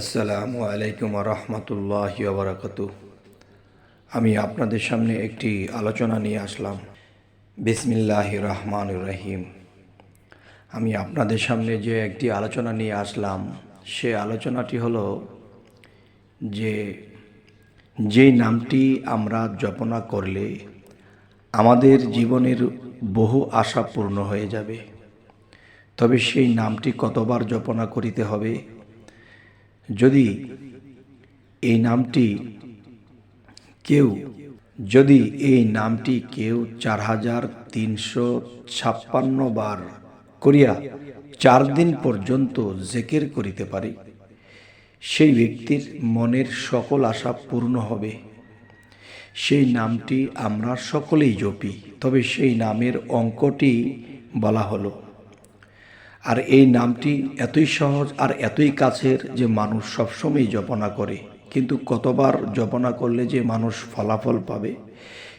আসসালামু আলাইকুম রহমতুল্লাহ বারাকাত আমি আপনাদের সামনে একটি আলোচনা নিয়ে আসলাম। বিসমিল্লাহ রহমান রহিম। আমি আপনাদের সামনে যে একটি আলোচনা নিয়ে আসলাম, সে আলোচনাটি হলো যে যেই নামটি আমরা জপনা করলে আমাদের জীবনের বহু আশা পূর্ণ হয়ে যাবে। তবে সেই নামটি কতবার জপনা করিতে হবে? যদি এই নামটি কেউ, যদি এই নামটি কেউ চার হাজার তিনশো ছাপ্পান্ন বার করিয়া চার দিন পর্যন্ত জেকের করিতে পারে, সেই ব্যক্তির মনের সকল আশা পূর্ণ হবে। সেই নামটি আমরা সকলেই জপি, তবে সেই নামের অঙ্কটি বলা হলো। আর এই নামটি এতই সহজ আর এতই কাছের যে মানুষ সবসময় জপনা করে। কিন্তু কতবার জপনা করলে যে মানুষ ফলাফল পাবে,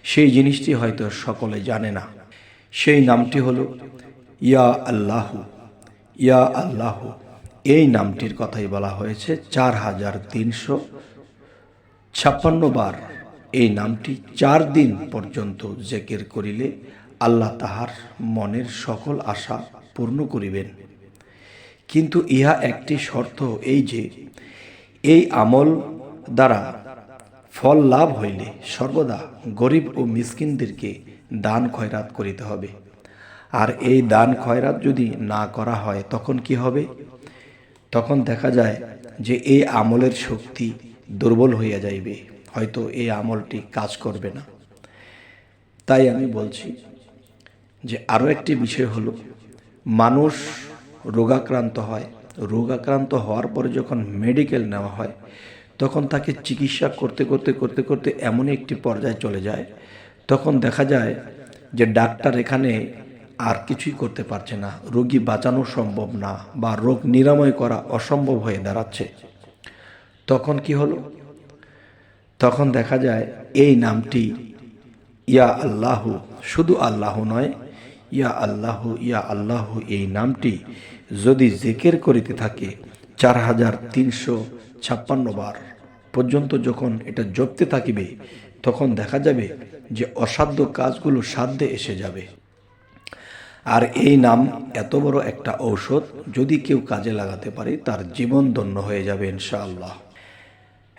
সেই জিনিসটি হয়তো সকলে জানে না। সেই নামটি হলো, ইয়া আল্লাহ ইয়া আল্লাহ। এই নামটির কথাই বলা হয়েছে চার হাজার তিনশো ছাপ্পান্ন বার। এই নামটি চার দিন পর্যন্ত জেকের করিলে আল্লাহ তাহার মনের সকল আশা পূর্ণ করিবেন। কিন্তু ইহা একটি শর্ত এই যে, এই আমল দ্বারা ফল লাভ হইলে সর্বদা গরিব ও মিসকিনদেরকে দান খয়রাত করিতে হবে। আর এই দান খয়রাত যদি না করা হয়, তখন কি হবে? তখন দেখা যায় যে এই আমলের শক্তি দুর্বল হইয়া যাইবে, হয়তো এই আমলটি কাজ করবে না। তাই আমি বলছি যে আরও একটি বিষয় হলো মানুষ রোগাক্রান্ত হয়। রোগাক্রান্ত হওয়ার পরে যখন মেডিকেল নেওয়া হয়, তখন তাকে চিকিৎসা করতে করতে করতে করতে এমন একটি পর্যায়ে চলে যায়। তখন দেখা যায় যে ডাক্তার এখানে আর কিছুই করতে পারছে না। রোগী বাঁচানো সম্ভব না বা রোগ নিরাময় করা অসম্ভব হয়ে দাঁড়াচ্ছে। তখন কি হলো? তখন দেখা যায় এই নামটি, ইয়া আল্লাহ, শুধু আল্লাহ নয় ইয়া আল্লাহ ইয়া আল্লাহ এই নামটি যদি জেকের করিতে থাকে চার হাজার তিনশো ছাপ্পান্ন বার পর্যন্ত যখন এটা জপতে থাকিবে, তখন দেখা যাবে যে অসাধ্য কাজগুলো সাধ্যে এসে যাবে। আর এই নাম এত বড় একটা ঔষধ, যদি কেউ কাজে লাগাতে পারে, তার জীবন ধন্য হয়ে যাবে ইনশাআল্লাহ।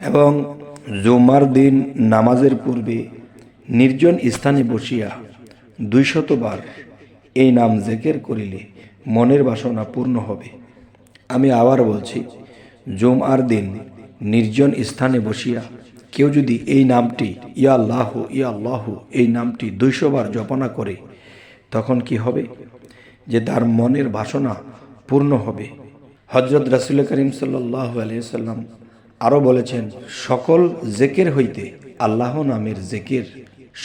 এবং জুমার দিন নামাজের পূর্বে নির্জন স্থানে বসিয়া দুইশতবার এই নাম জেকের করিলে মনের বাসনা পূর্ণ হবে। আমি আবার বলছি জুম আর দিন নির্জন স্থানে বসিয়া কেউ যদি এই নামটি, ইয়া আল্লাহ ইয়া আল্লাহ, এই নামটি দুইশোবার জপনা করে, তখন কি হবে? যে তার মনের বাসনা পূর্ণ হবে। হজরত রাসুল করিম সাল্লাহ আলিয়াল্লাম আরও বলেছেন, সকল জেকের হইতে আল্লাহ নামের জেকের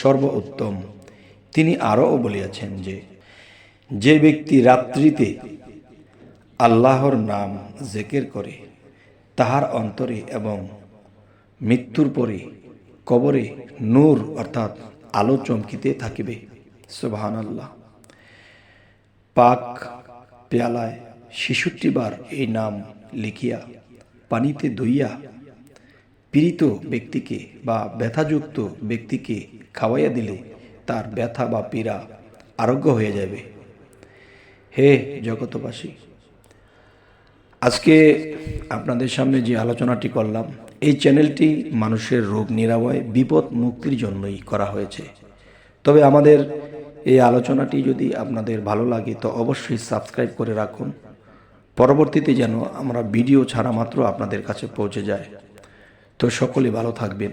সর্বোত্তম। তিনি আরও বলিয়াছেন যে যে ব্যক্তি রাত্রিতে আল্লাহর নাম জেকের করে, তাহার অন্তরে এবং মৃত্যুর পরে কবরে নূর অর্থাৎ আলো চমকিতে থাকিবে। সুবাহান আল্লাহ পাক পেয়ালায় ছেষট্টি বার এই নাম লিখিয়া, পানিতে ধুইয়া পীড়িত ব্যক্তিকে বা ব্যথাযুক্ত ব্যক্তিকে খাওয়াইয়া দিলে তার ব্যথা বা পীড়া আরোগ্য হয়ে যাবে হে জগতবাসী আজকে আপনাদের সামনে যে আলোচনাটি করলাম, এই চ্যানেলটি মানুষের রোগ নিরাময়, বিপদ মুক্তির জন্যই করা হয়েছে। তবে আমাদের এই আলোচনাটি যদি আপনাদের ভালো লাগে, তো অবশ্যই সাবস্ক্রাইব করে রাখুন। পরবর্তীতে যেন আমরা ভিডিও ছাড়া মাত্র আপনাদের কাছে পৌঁছে যায়। তো সকলে ভালো থাকবেন।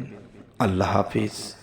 আল্লাহ হাফিজ।